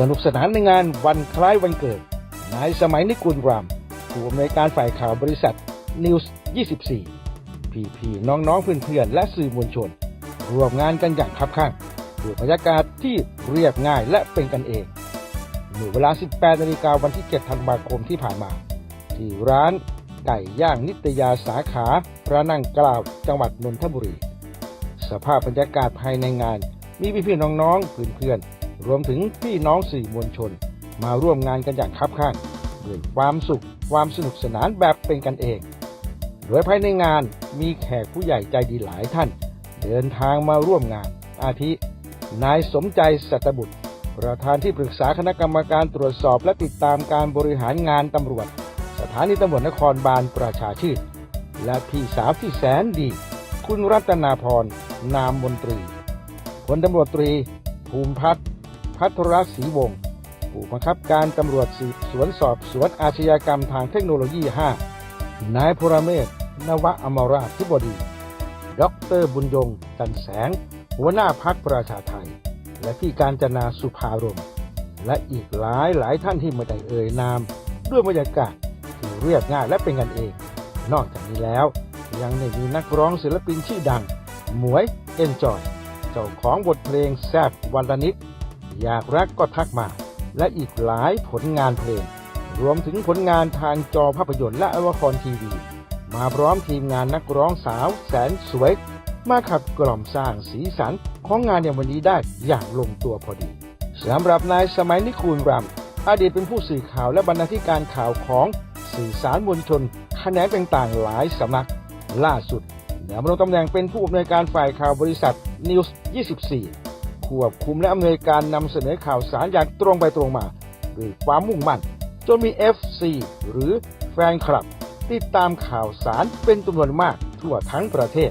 สนุกสนานในงานวันคล้ายวันเกิด นายสมัยนิกุลรามผู้อำนวยการฝ่ายข่าวบริษัท News 24 พี่พี่น้องๆเพื่อนๆและสื่อมวลชน ร่วมงานกันอย่างคับข้างด้วยบรรยากาศที่เรียบง่ายและเป็นกันเองเมื่อเวลา 18นาฬิกาวันที่ 7 ธันวาคมที่ผ่านมา ที่ร้านไก่ย่างนิตยาสาขาพระนั่งกล้าวจังหวัดนนทบุรี สภาพบรรยากาศภายในงาน มีพี่ๆน้องๆเพื่อนๆ รวมถึงพี่น้องสื่อมวลชน มาร่วมงานกันอย่างคับข้างด้วยความสุขความสนุกสนานแบบเป็นกันเอง โดยภายในงานมีแขกผู้ใหญ่ใจดีหลายท่าน เดินทางมาร่วมงาน อาทิ นายสมใจสัตบุตร ประธานที่ปรึกษาคณะกรรมการตรวจสอบและติดตามการบริหารงานตำรวจ สถานีตำรวจนครบาลประชาชื่นและพี่สาวที่แสนดี คุณรัตนาพรนามมนตรีพลตำรวจตรี ภูมิพัฒน์ พัทรศรีวงศ์ผู้บังคับการตำรวจสืบสวนสอบสวนอาชญากรรมทางเทคโนโลยี 5 นายพรเมศนวะอมราธิบดี ดรบุญยงจันแสง หัวหน้าพักประชาไทย และพี่การจนาสุภารม และอีกหลายหลายท่านที่ไม่ได้เอ่ยนาม ด้วยบรรยากาศที่เรียบง่ายและเป็นกันเอง นอกจากนี้แล้วยังได้มีนักร้องศิลปินชื่อดัง หมวยเอ็นจอย เจ้าของบทเพลงแซบวันละนิด อยากรักก็ทักมา และอีกหลายผลงานเพลง รวมถึงผลงานทางจอภาพยนตร์และละครทีวี มาพร้อมทีมงานนักร้องสาวแสนสวย มาขับกล่อมสร้างสีสันของงานในวันนี้ได้อย่างลงตัวพอดีสำหรับนายสมัยนิคูลรำอดีตเป็นผู้สื่อข่าวและบรรณาธิการข่าวของสื่อสารมวลชนแขนงต่างๆหลายสำนัก ล่าสุดดำรงตำแหน่งเป็นผู้อำนวยการฝ่ายข่าวบริษัท News 24 ควบคุมและอำนวยการนำเสนอข่าวสารอย่างตรงไปตรงมาด้วยความมุ่งมั่น จนมี FC หรือแฟนคลับ ติดตามข่าวสารเป็นจำนวนมากทั่วทั้งประเทศ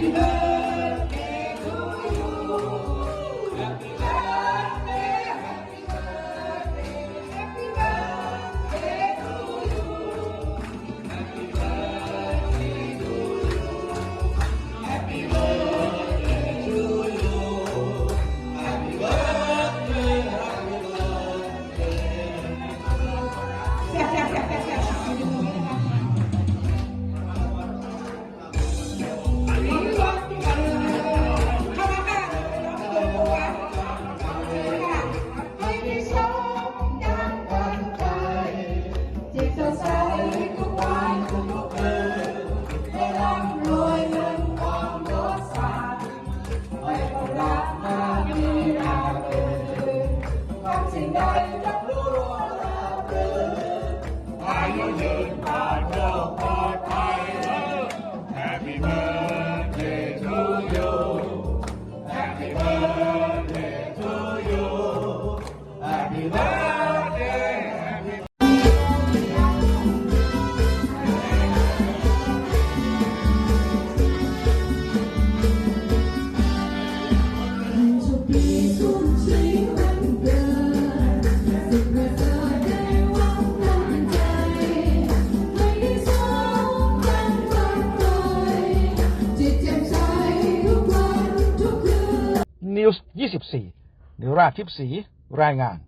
จิ 24นิราชทิพสีรายงาน